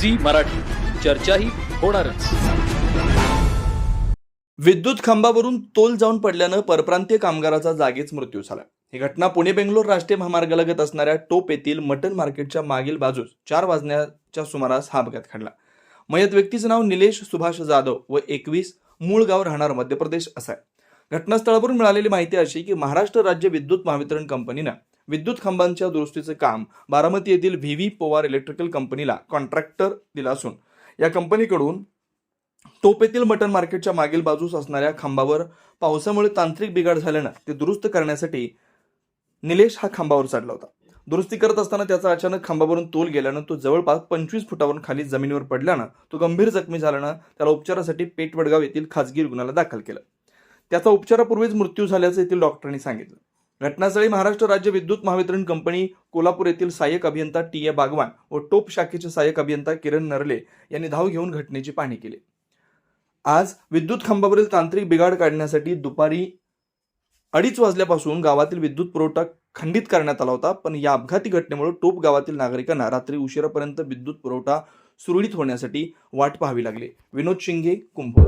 Zee Marathi. चर्चाही होणारच. विद्युत खांबावरून तोल जाऊन पडल्यानं परप्रांतीय कामगाराचा जागीच मृत्यू झाला. ही घटना पुणे बेंगलोर राष्ट्रीय महामार्गालगत असणाऱ्या टोप येथील मटन मार्केटच्या मागील बाजूस चार वाजण्याच्या सुमारास हा अपघात घडला. मयत व्यक्तीचं नाव निलेश सुभाष जाधव व एकवीस मूळ गाव राहणार मध्य प्रदेश असा आहे. घटनास्थळावरून मिळालेली माहिती अशी की महाराष्ट्र राज्य विद्युत महावितरण कंपनीनं विद्युत खांबांच्या दुरुस्तीचं काम बारामती येथील व्ही व्ही पवार इलेक्ट्रिकल कंपनीला कॉन्ट्रॅक्टर दिला असून या कंपनीकडून टोप येथील मटन मार्केटच्या मागील बाजूस असणाऱ्या खांबावर पावसामुळे तांत्रिक बिघाड झाल्यानं ते दुरुस्त करण्यासाठी निलेश हा खांबावर चढला होता. दुरुस्ती करत असताना त्याचा अचानक खांबावरून तोल गेल्यानं तो जवळपास पंचवीस फुटावरून खाली जमिनीवर पडल्यानं तो गंभीर जखमी झाल्यानं त्याला उपचारासाठी पेटवडगाव येथील खाजगी रुग्णालयात दाखल केलं. त्याचा उपचारापूर्वीच मृत्यू झाल्याचं येथील डॉक्टरांनी सांगितलं. घटनास्थळी महाराष्ट्र राज्य विद्युत महावितरण कंपनी कोल्हापूर येथील सहाय्यक अभियंता टी ए बागवान व टोप शाखेचे सहाय्यक अभियंता किरण नरले यांनी धाव घेऊन घटनेची पाहणी केली. आज विद्युत खांबावरील तांत्रिक बिघाड काढण्यासाठी दुपारी अडीच वाजल्यापासून गावातील विद्युत पुरवठा खंडित करण्यात आला होता पण या अपघाती घटनेमुळे टोप गावातील नागरिकांना रात्री उशिरापर्यंत विद्युत पुरवठा सुरळीत होण्यासाठी वाट पाहावी लागली. विनोद शिंगे कुंभ